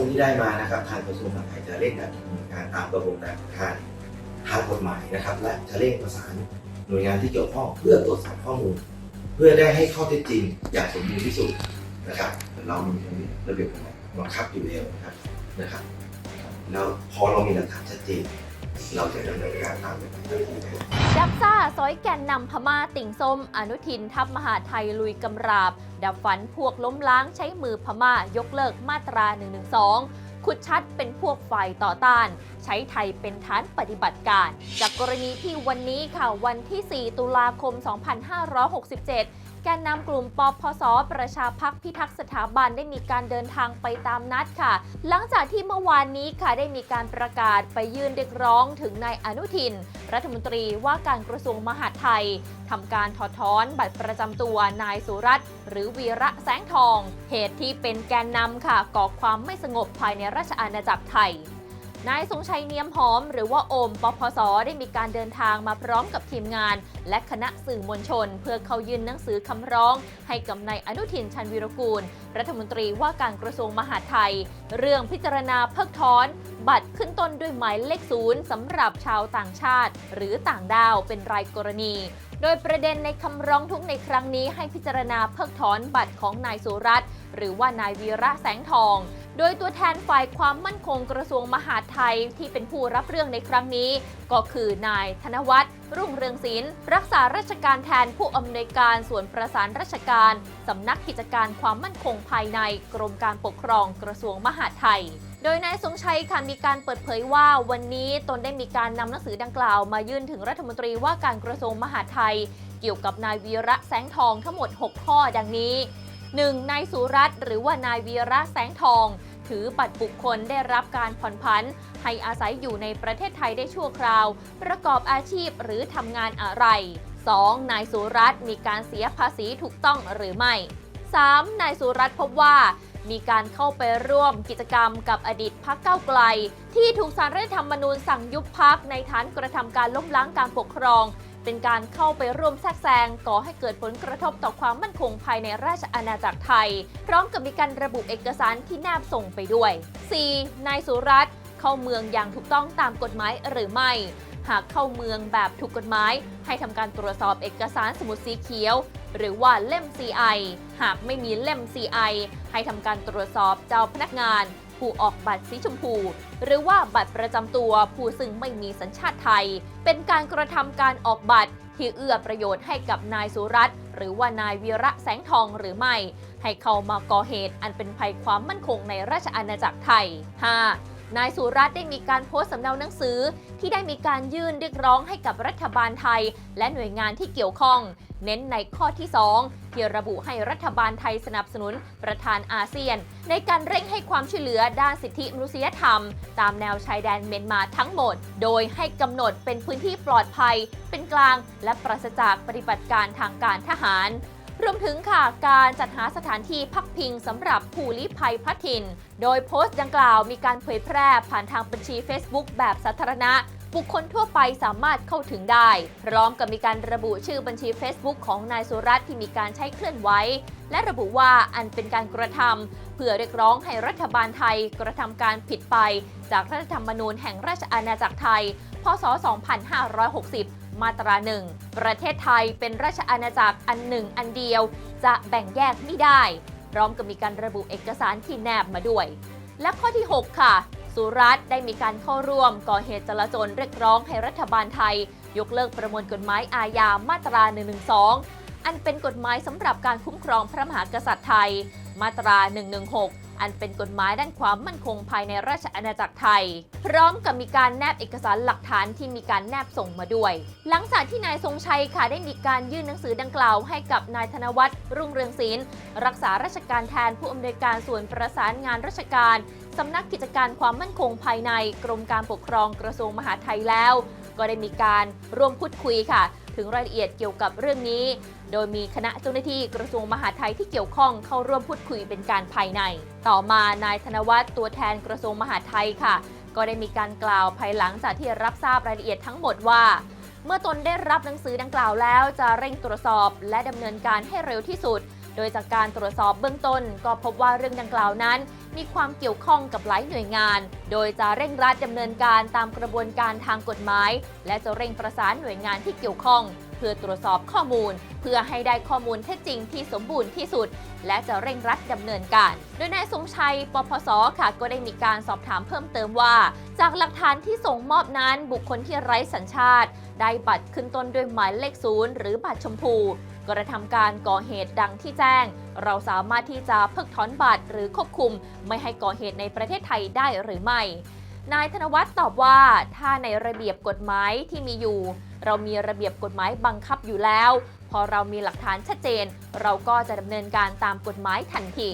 ้อมูลที่ได้มานะครับทางกระทรวงมหาดไทยจะเร่งดำเนินการตามกระบวนการทางทางกฎหมายนะครับ และจะเร่งประสานหน่วยงานที่เกี่ยวข้องเพื่อตรวจสอบข้อมูล เพื่อได้ให้ข้อเท็จจริงอย่างสมบูรณ์ที่สุดนะครับเรามีระเบียบบังคับอยู่แล้วนะครับนะครับ แล้วพอเรามีหลักฐานชัดเจน เราจะดำเนินการตามนดับซ่าซอยแกนนำพม่าติ่งส้ม อนุทินทัพมหาไทยลุยกำราบ ดับฝันพวกล้มล้างใช้มือพม่ายกเลิกมาตรา 112 ขุดชัดเป็นพวกฝ่ายต่อต้าน ใช้ไทยเป็นฐานปฏิบัติการ จากกรณีที่วันนี้ค่ะวันที่ 4 ตุลาคม 2567 แกนนำกลุ่มปปสประชาพักพิทักษ์สถาบันได้มีการเดินทางไปตามนัดค่ะ หลังจากที่เมื่อวานนี้ค่ะได้มีการประกาศไปยื่นเรียกร้องถึงนายอนุทิน รัฐมนตรีว่าการกระทรวงมหาดไทยทำการถอดถอนบัตรประจำตัวนายสุรัตน์หรือวีระแสงทอง เหตุที่เป็นแกนนำค่ะก่อความไม่สงบภายในราชอาณาจักรไทย นายทรงชัยเนียมหอม หรือว่าโอมปพสได้มีการเดินทางมาพร้อมกับทีมงาน และคณะสื่อมวลชน เพื่อเข้ายื่นหนังสือคำร้อง ให้กับนายอนุทินชันวีรกูล รัฐมนตรีว่าการกระทรวงมหาดไทย เรื่องพิจารณาเพิกถอนบัตรขึ้นต้นด้วยหมายเลขศูนย์สำหรับชาวต่างชาติ หรือต่างดาวเป็นรายกรณี โดยประเด็นในคำร้องทุกข์ในครั้งนี้ให้พิจารณาเพิกถอนบัตรของนายสุรัตน์หรือว่านายวีระแสงทองโดยตัวแทนฝ่ายความมั่นคงกระทรวงมหาดไทยที่เป็นผู้รับเรื่องในครั้งนี้ ก็คือนายธนวัฒน์รุ่งเรืองศิลป์รักษาราชการแทนผู้อำนวยการส่วนประสานราชการสำนักกิจการความมั่นคงภายในกรมการปกครองกระทรวงมหาดไทย โดยนายทรงชัยค่ะมีการเปิดเผยว่าวันนี้ตนได้มีการนำหนังสือดังกล่าวมายื่นถึงรัฐมนตรีว่าการกระทรวงมหาดไทย เกี่ยวกับนายวีระแสงทองทั้งหมด 6 ข้อดังนี้ 1. นายสุรัตน์หรือว่านายวีระแสงทอง ถือบัตรบุคคลได้รับการผ่อนผัน ให้อาศัยอยู่ในประเทศไทยได้ชั่วคราว ประกอบอาชีพหรือทำงานอะไร 2. นายสุรัตน์มีการเสียภาษีถูกต้องหรือไม่ 3. นายสุรัตน์พบว่า มีการเข้าไปร่วมกิจกรรมกับอดีตพักเก้าไกล ที่ถูกสารรัฐธรรมนูญสั่งยุบพักในฐานกระทำการล้มล้างการปกครอง เป็นการเข้าไปร่วมแทรกแซงก่อให้เกิดผลกระทบต่อความมั่นคงภายในราชอาณาจักรไทย พร้อมกับมีการระบุเอกสารที่แนบส่งไปด้วย 4. นายสุรัตน์เข้าเมืองอย่างถูกต้องตามกฎหมายหรือไม่ หากเข้าเมืองแบบถูกกฎหมาย ให้ทำการตรวจสอบเอกสารสมุดสีเขียว หรือว่าเล่ม CI หากไม่มีเล่ม CI ให้ทำการตรวจสอบเจ้าพนักงาน ผู้ออกบัตรสีชมพู หรือว่าบัตรประจำตัวผู้ซึ่งไม่มีสัญชาติไทย เป็นการกระทำการออกบัตรที่เอื้อประโยชน์ให้กับนายสุรัตน์หรือว่านายวีระแสงทองหรือไม่ ให้เข้ามาก่อเหตุอันเป็นภัยความมั่นคงในราชอาณาจักรไทย 5. นายสุรัตน์ได้มีการโพสต์สำเนาหนังสือ ที่ได้มีการยื่นเรียกร้องให้กับรัฐบาลไทย และหน่วยงานที่เกี่ยวข้อง เน้นในข้อที่ 2 ที่ระบุให้รัฐบาลไทยสนับสนุนประธานอาเซียน ในการเร่งให้ความช่วยเหลือด้านสิทธิมนุษยธรรม ตามแนวชายแดนเมียนมาทั้งหมด โดยให้กำหนดเป็นพื้นที่ปลอดภัย เป็นกลาง และปราศจากปฏิบัติการทางการทหาร รวมถึงค่ะการจัดหาสถานที่พักพิงสำหรับผู้ลี้ภัยพัดถิ่น โดยโพสต์ดังกล่าวมีการเผยแพร่ผ่านทางบัญชี Facebook แบบสาธารณะ บุคคลทั่วไปสามารถเข้าถึงได้ พร้อมกับมีการระบุชื่อบัญชี Facebook ของนายสุรัตน์ที่มีการใช้เคลื่อนไหวและระบุว่าอันเป็นการกระทำเพื่อเรียกร้องให้รัฐบาลไทยกระทำการผิดไป จากรัฐธรรมนูญแห่งราชอาณาจักรไทย พศ 2560 มาตราหนึ่งประเทศไทยเป็นราชอาณาจักรอันหนึ่งอันเดียว จะแบ่งแยกไม่ได้ พร้อมกับมีการระบุเอกสารที่แนบมาด้วย และข้อที่ 6 ค่ะ สุรัตน์ได้มีการเข้าร่วม ก่อเหตุจลาจลเรียกร้องให้รัฐบาลไทย ยกเลิกประมวลกฎหมายอาญามาตรา 112 อันเป็นกฎหมายสำหรับการคุ้มครองพระมหากษัตริย์ไทย มาตรา 116 อันเป็นกฎหมายด้านความมั่นคงภายในราชอาณาจักรไทย พร้อมกับมีการแนบเอกสารหลักฐานที่มีการแนบส่งมาด้วย หลังจากที่นายทรงชัยค่ะได้มีการยื่นหนังสือดังกล่าวให้กับนายธนวัฒน์รุ่งเรืองศิลป์รักษาราชการแทนผู้อำนวยการส่วนประสานงานราชการสำนักกิจการความมั่นคงภายในกรมการปกครองกระทรวงมหาดไทยแล้ว ก็ได้มีการร่วมพูดคุยค่ะ ถึงรายละเอียดเกี่ยวกับเรื่องนี้ โดยมีคณะเจ้าหน้าที่กระทรวงมหาดไทยที่เกี่ยวข้องเข้าร่วมพูดคุยเป็นการภายใน ต่อมานายธนวัฒน์ตัวแทนกระทรวงมหาดไทยค่ะ ก็ได้มีการกล่าวภายหลังจากที่รับทราบรายละเอียดทั้งหมดว่าเมื่อตนได้รับหนังสือดังกล่าวแล้วจะเร่งตรวจสอบ และดำเนินการให้เร็วที่สุด โดยจากการตรวจสอบเบื้องต้น ก็พบว่าเรื่องดังกล่าวนั้น มีความเกี่ยวข้องกับหลายหน่วยงาน โดยจะเร่งรัดดำเนินการตามกระบวนการทางกฎหมาย และจะเร่งประสานหน่วยงานที่เกี่ยวข้องเพื่อตรวจสอบข้อมูล เพื่อให้ได้ข้อมูลเท็จจริงที่สมบูรณ์ที่สุด และจะเร่งรัดดำเนินการ โดยนายทรงชัย ปพส ค่ะ ก็ได้มีการสอบถามเพิ่มเติมว่า จากหลักฐานที่ส่งมอบนั้นบุคคลที่ไร้สัญชาติ ได้บัตรขึ้นต้นด้วยหมายเลขศูนย์หรือบัตรชมพู กระทำการก่อเหตุดังที่แจ้ง เราสามารถที่จะเพิกถอนบัตรหรือควบคุม ไม่ให้ก่อเหตุในประเทศไทยได้หรือไม่ นายธนวัฒน์ตอบว่าถ้าในระเบียบกฎหมายที่มีอยู่ เรามีระเบียบกฎหมายบังคับอยู่แล้ว พอเรามีหลักฐานชัดเจน เราก็จะดำเนินการตามกฎหมายทันที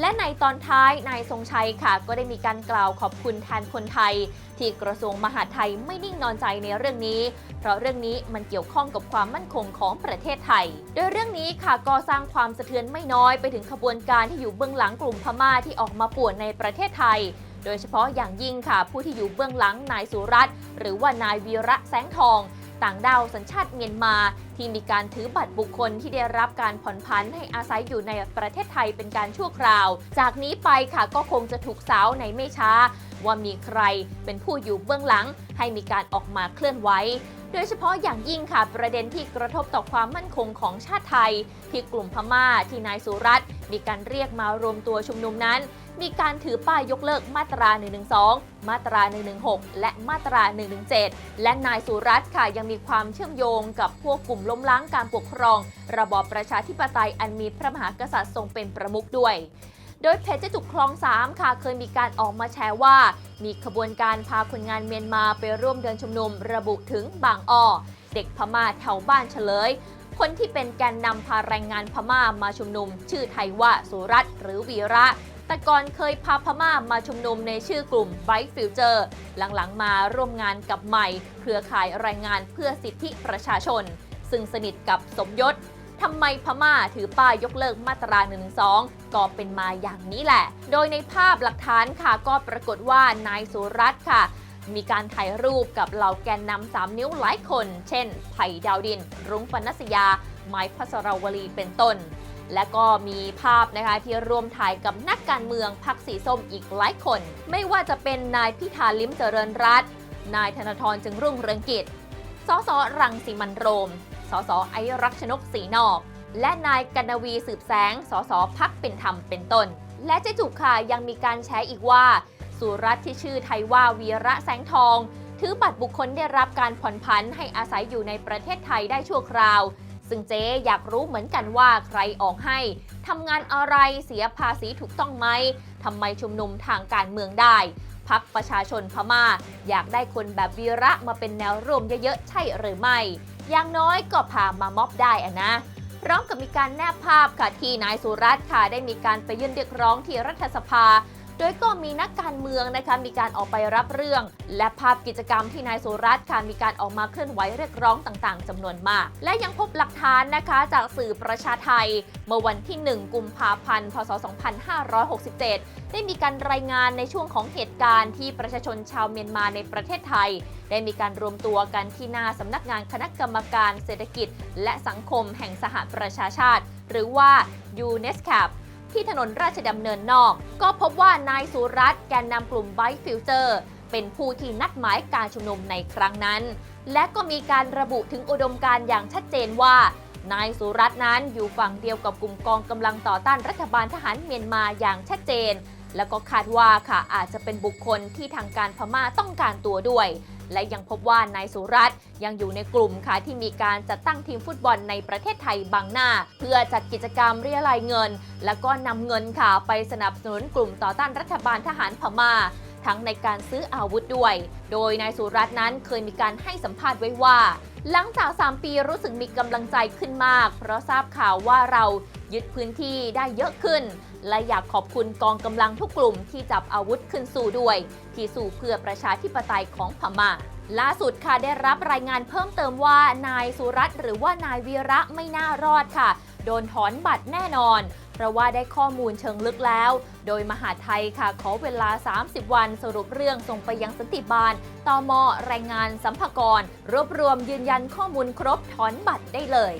และในตอนท้ายนายทรงชัยค่ะ ก็ได้มีการกล่าวขอบคุณแทนคนไทย ที่กระทรวงมหาดไทยไม่นิ่งนอนใจในเรื่องนี้ เพราะเรื่องนี้มันเกี่ยวข้องกับความมั่นคงของประเทศไทย โดยเรื่องนี้ค่ะก็สร้างความสะเทือนไม่น้อยไปถึงขบวนการที่อยู่เบื้องหลังกลุ่มพม่าที่ออกมาป่วนในประเทศไทย โดยเฉพาะอย่างยิ่งค่ะผู้ที่อยู่เบื้องหลังนายสุรัตน์หรือว่านายวีระแสงทอง ต่างดาวสัญชาติเมียนมา ที่มีการถือบัตรบุคคลที่ได้รับการผ่อนผันให้อาศัยอยู่ในประเทศไทยเป็นการชั่วคราว จากนี้ไปค่ะก็คงจะถูกสาวในไม่ช้า ว่ามีใครเป็นผู้อยู่เบื้องหลัง ให้มีการออกมาเคลื่อนไหวโดยเฉพาะอย่างยิ่งค่ะประเด็นที่กระทบต่อความมั่นคงของชาติไทย ที่กลุ่มพม่าที่นายสุรัตน์มีการเรียกมารวมตัวชุมนุมนั้น มีการถือป้ายยกเลิกมาตรา 112 มาตรา 116 และมาตรา 117 และนายสุรัตน์ค่ะยังมีความเชื่อมโยงกับพวกกลุ่มล้มล้างการปกครอง ระบอบประชาธิปไตยอันมีพระมหากษัตริย์ทรงเป็นประมุขด้วยโดยเพจเจ๊จุกคลองสามค่ะ เคยมีการออกมาแชร์ว่า มีขบวนการพาคนงานเมียนมาไปร่วมเดินชุมนุม ระบุถึงบางอ้อเด็กพม่าแถวบ้านเฉลย คนที่เป็นแกนนำพาแรงงานพม่ามาชุมนุม ชื่อไทยว่าสุรัตหรือวีระ แต่ก่อนเคยพาพม่ามาชุมนุมในชื่อกลุ่ม Bright Future หลังๆมาร่วมงานกับใหม่ เครือข่ายแรงงานเพื่อสิทธิประชาชน ซึ่งสนิทกับสมยศทำไมพม่าถือป้ายยกเลิกมาตรา1นึก็เป็นมาอย่างนี้แหละ โดยในภาพหลักฐานค่ะก็ปรากฏว่านายสุรัตน์ค่ะ มีการถ่ายรูปกับเหล่าแกนนำสามนิ้วหลายคน เช่น ไผ่ดาวดิน รุ้งปนัสยา ไม้พัสรวลีเป็นต้น และก็มีภาพนะคะที่ร่วมถ่ายกับนักการเมืองพรรคสีส้มอีกหลายคน ไม่ว่าจะเป็นนายพิธาลิ้มเจริญรัตน์นายธนาธรจึงรุ่งเรืองกิจ สสรังสีมันโรม สสไอรักชนกศรีนอก และนายกนวีสืบแสง สสพักเป็นธรรมเป็นต้น และเจ๊จุกค่ะยังมีการแชร์อีกว่า สุรัตน์ที่ชื่อไทยว่าวีระแสงทอง ถือบัตรบุคคลได้รับการผ่อนผันให้อาศัยอยู่ในประเทศไทยได้ชั่วคราว ซึ่งเจ๊อยากรู้เหมือนกันว่าใครออกให้ทำงานอะไรเสียภาษีถูกต้องไหมทำไมชุมนุมทางการเมืองได้พักประชาชนพม่า อยากได้คนแบบวีระมาเป็นแนวร่วมเยอะๆ ใช่หรือไม่ อย่างน้อยก็พามามอบได้อะนะ พร้อมกับมีการแนบภาพค่ะที่นายสุรัตน์ค่ะได้มีการไปยื่นเรียกร้องที่รัฐสภา โดยก็มีนักการเมืองนะคะมีการออกไปรับเรื่อง และภาพกิจกรรมที่นายสุรัตน์ค่ะมีการออกมาเคลื่อนไหวเรียกร้องต่างๆจำนวนมาก และยังพบหลักฐานนะคะจากสื่อประชาไทย เมื่อวันที่ 1 กุมภาพันธ์ พศ 2567 ได้มีการรายงานในช่วงของเหตุการณ์ที่ประชาชนชาวเมียนมาในประเทศไทย ได้มีการรวมตัวกันที่หน้าสำนักงานคณะกรรมการเศรษฐกิจ และสังคมแห่งสหประชาชาติ หรือว่า UNESCAP ที่ถนนราชดำเนินนอก ก็พบว่านายสุรัตน์แกนนำกลุ่ม b i ฟิวเจอร์ เป็นผู้ที่นัดหมายการชุมนุมในครั้งนั้น และก็มีการระบุถึงอุดมการณ์อย่างชัดเจนว่านายสุรัตน์นั้นอยู่ฝั่งเดียวกับกลุ่มกองกำลังต่อต้านรัฐบาลทหารเมียนมาอย่างชัดเจน แล้วก็คาดว่าค่ะอาจจะเป็นบุคคลที่ทางการพม่าต้องการตัวด้วย และยังพบว่านายสุรัตน์ยังอยู่ในกลุ่มค่ะที่มีการจัดตั้งทีมฟุตบอลในประเทศไทยบางหน้า เพื่อจัดกิจกรรมเรียรายเงิน แล้วก็นำเงินค่ะไปสนับสนุนกลุ่มต่อต้านรัฐบาลทหารพม่าทั้งในการซื้ออาวุธด้วย โดยนายสุรัตน์นั้นเคยมีการให้สัมภาษณ์ไว้ว่า หลังจาก 3 ปีรู้สึกมีกำลังใจขึ้นมาก เพราะทราบข่าวว่าเรายึดพื้นที่ได้เยอะขึ้น และอยากขอบคุณกองกำลังทุกกลุ่มที่จับอาวุธขึ้นสู้ด้วย ที่สู้เพื่อประชาธิปไตยของพม่าล่าสุดค่ะได้รับรายงานเพิ่มเติมว่านายสุรัตน์หรือว่านายวีระไม่น่ารอดค่ะ โดนถอนบัตรแน่นอน เพราะว่าได้ข้อมูลเชิงลึกแล้ว โดยมหาไทยค่ะ ขอเวลา 30 วันสรุปเรื่องส่งไปยังสันติบาลตมแรงงานสัมภากร รวบรวมยืนยันข้อมูลครบถอนบัตรได้เลย